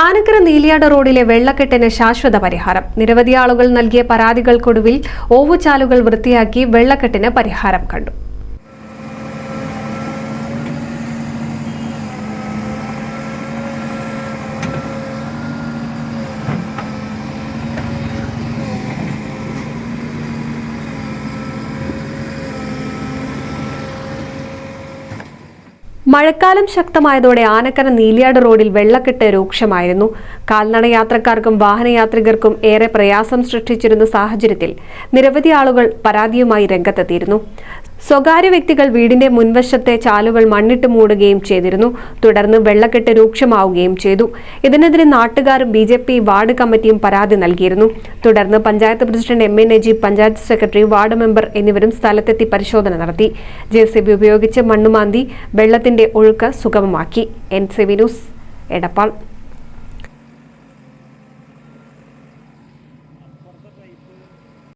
ആനക്കര നീലിയാട് റോഡിലെ വെള്ളക്കെട്ടിന് ശാശ്വത പരിഹാരം. നിരവധി ആളുകൾ നൽകിയ പരാതികൾക്കൊടുവിൽ ഓവുചാലുകൾ വൃത്തിയാക്കി വെള്ളക്കെട്ടിന് പരിഹാരം കണ്ടു. മഴക്കാലം ശക്തമായതോടെ ആനക്കര നീലിയാട് റോഡിൽ വെള്ളക്കെട്ട് രൂക്ഷമായിരുന്നു. കാൽനട യാത്രക്കാർക്കും വാഹനയാത്രികർക്കും ഏറെ പ്രയാസം സൃഷ്ടിച്ചിരുന്ന സാഹചര്യത്തിൽ നിരവധി ആളുകൾ പരാതിയുമായി രംഗത്തെത്തിയിരുന്നു. സ്വകാര്യ വ്യക്തികൾ വീടിന്റെ മുൻവശത്തെ ചാലുകൾ മണ്ണിട്ട് മൂടുകയും ചെയ്തിരുന്നു. തുടർന്ന് വെള്ളക്കെട്ട് രൂക്ഷമാവുകയും ചെയ്തു. ഇതിനെതിരെ നാട്ടുകാരും ബി ജെ പി വാർഡ് കമ്മിറ്റിയും പരാതി നൽകിയിരുന്നു. തുടർന്ന് panchayat president M A Najeeb panchayat secretary ward member എന്നിവരും സ്ഥലത്തെത്തി പരിശോധന നടത്തി. ജെ സി ബി ഉപയോഗിച്ച് മണ്ണുമാന്തി വെള്ളത്തിന്റെ ഒഴുക്ക് സുഗമമാക്കി. N C V news Edappal.